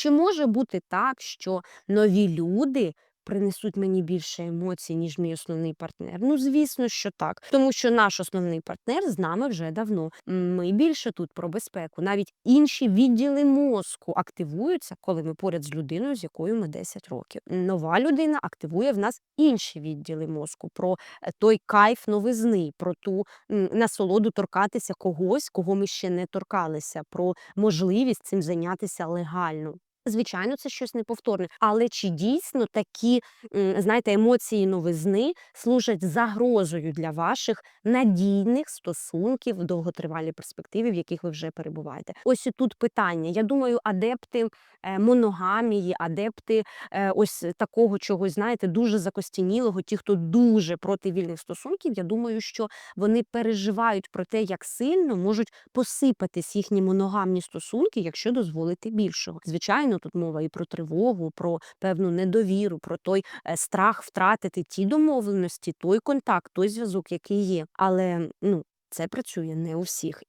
Чи може бути так, що нові люди принесуть мені більше емоцій, ніж мій основний партнер? Ну, звісно, що так. Тому що наш основний партнер з нами вже давно. Ми більше тут про безпеку. Навіть інші відділи мозку активуються, коли ми поряд з людиною, з якою ми 10 років. Нова людина активує в нас інші відділи мозку про е, той кайф новизни, про ту насолоду торкатися когось, кого ми ще не торкалися, про можливість цим зайнятися легально. Звичайно, це щось неповторне, але чи дійсно такі, знаєте, емоції новизни служать загрозою для ваших надійних стосунків в довготривалій перспективі, в яких ви вже перебуваєте? Ось і тут питання. Я думаю, адепти е, моногамії, адепти е, ось такого чогось, знаєте, дуже закостянілого, ті, хто дуже проти вільних стосунків, я думаю, що вони переживають про те, як сильно можуть посипатись їхні моногамні стосунки, якщо дозволити більшого. Звичайно, тут мова і про тривогу, про певну недовіру, про той е, страх втратити ті домовленості, той контакт, той зв'язок, який є. Але ну це працює не у всіх.